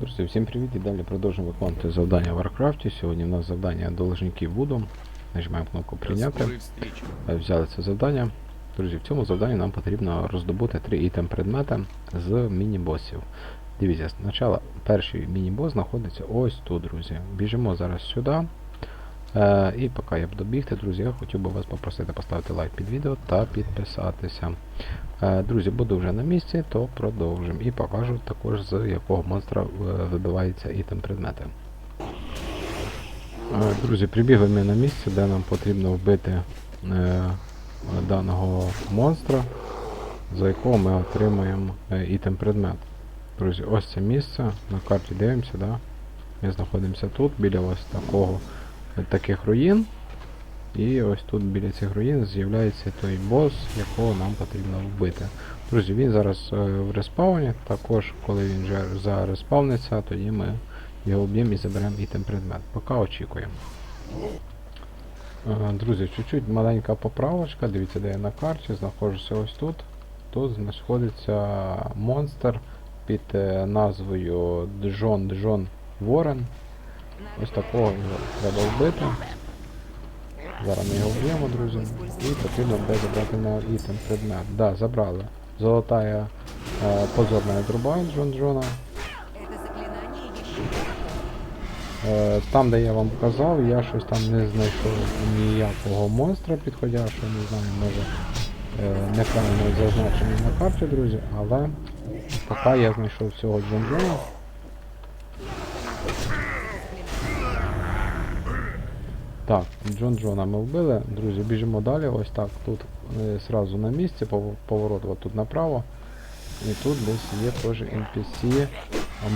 Друзі, всім привіт і далі продовжуємо виконувати завдання в Warcraft. Сьогодні у нас завдання должників Вуду. Нажимаємо кнопку прийняти. Е, Взяли це завдання. Друзі, в цьому завданні нам потрібно роздобути три ітем предмета з міні-босів. Дивіться, спочатку перший міні-бос знаходиться ось тут, друзі. Біжимо зараз сюди. Е, і поки я буду бігти, друзі, я хотів би вас попросити поставити лайк під відео та підписатися. Е, друзі, буду вже на місці, то продовжимо. І покажу також з якого монстра е, вибивається ітем предмети. Е, Друзі, прибігли ми на місце, де нам потрібно вбити даного монстра, за якого ми отримаємо ітем предмет. Друзі, ось це місце. На карті дивимося, да? Ми знаходимося тут, біля ось такого таких руїн. І ось тут біля цих руїн з'являється той бос, якого нам потрібно вбити. Друзі, він зараз е, в респауні. Також, коли він вже зареспавниться, тоді ми його вб'ємо і заберемо ітем предмет. Поки очікуємо. Е, Друзі, чуть-чуть маленька поправочка. Дивіться, де я на карті, знаходжуся ось тут. Тут знаходиться монстр під е, назвою Джон Джон Ворен. Ось такого треба вбити. Зараз ми його вб'ємо, друзі. І потрібно буде забрати на ітем предмет. Да, забрали. Золотая е, позорна труба Джон Джона. Е, Там, де я вам казав, я щось там не знайшов ніякого монстра підходящого, не знаю, може е, неправильно зазначений на карті, друзі, але поки я знайшов всього Джонджона. Так, Джон Джона ми вбили. Друзі, біжимо далі. Ось так. Тут е, сразу на місці, поворот от тут направо. І тут десь є теж NPC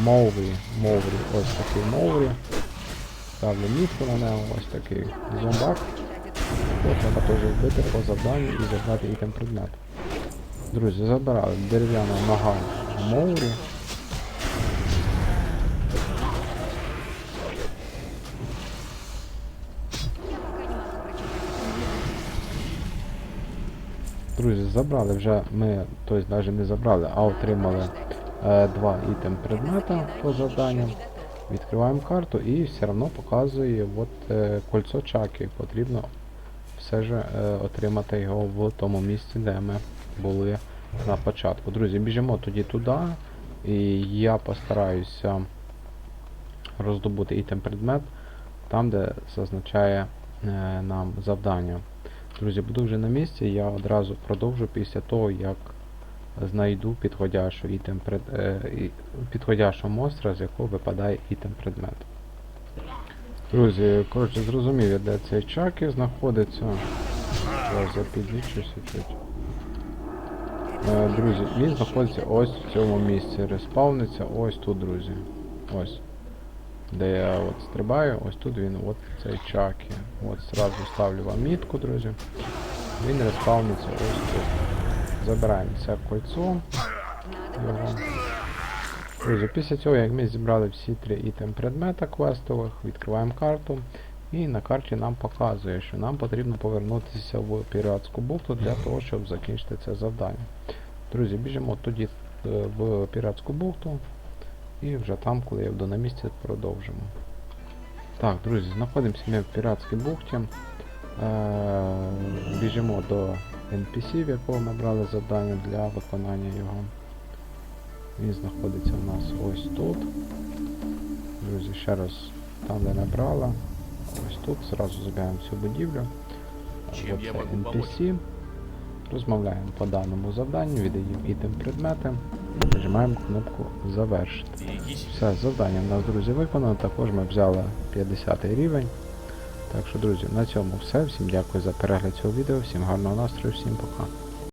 Моврі. Моврі. Ось такий Моврі. Ставлю мітку на нього, ось такий зомбак. От треба теж вбити по завданню і забрати ітем предмет. Друзі, забирали дерев'яна нога Моврі. Друзі, забрали вже ми, тобто навіть не забрали, а отримали е, два ітем предмета по завданням. Відкриваємо карту і все одно показує от, е, кольцо чаки. Потрібно все ж е, отримати його в тому місці, де ми були на початку. Друзі, біжимо тоді туди. І я постараюся роздобути ітем предмет там, де зазначає е, нам завдання. Друзі, буду вже на місці, я одразу продовжу після того, як знайду підходящу ітем пред, е, підходящого монстра, з якого випадає ітем предмет. Друзі, коротше, зрозумів, де цей чаки знаходиться. Зараз я підлічуся чуть. Е, друзі, він знаходиться ось в цьому місці. Респавниться ось тут, друзі. Ось. Де я от стрибаю, ось тут він, от цей чаки. От сразу ставлю вам мітку, друзі. Він респавниться ось тут. Забираємо це кольцо. Його. Друзі, після цього, як ми зібрали всі три ітем предмета квестових, відкриваємо карту. І на карті нам показує, що нам потрібно повернутися в піратську бухту для того, щоб закінчити це завдання. Друзі, біжимо тоді е, в піратську бухту. І вже там, коли я буду на місці, продовжимо. Так, друзі, знаходимося ми в піратській бухті. Е, біжимо до NPC, в якого ми брали завдання для виконання його. Він знаходиться у нас ось тут. Друзі, ще раз там, де набрала. Ось тут, зразу забираємо цю будівлю. Чим От я NPC. Розмовляємо по даному завданню, віддаємо ітем предмети. Нажимаємо кнопку завершити. Все, завдання в нас, друзі, виконано. Також ми взяли 50 рівень. Так що, друзі, на цьому все. Всім дякую за перегляд цього відео, всім гарного настрою, всім пока.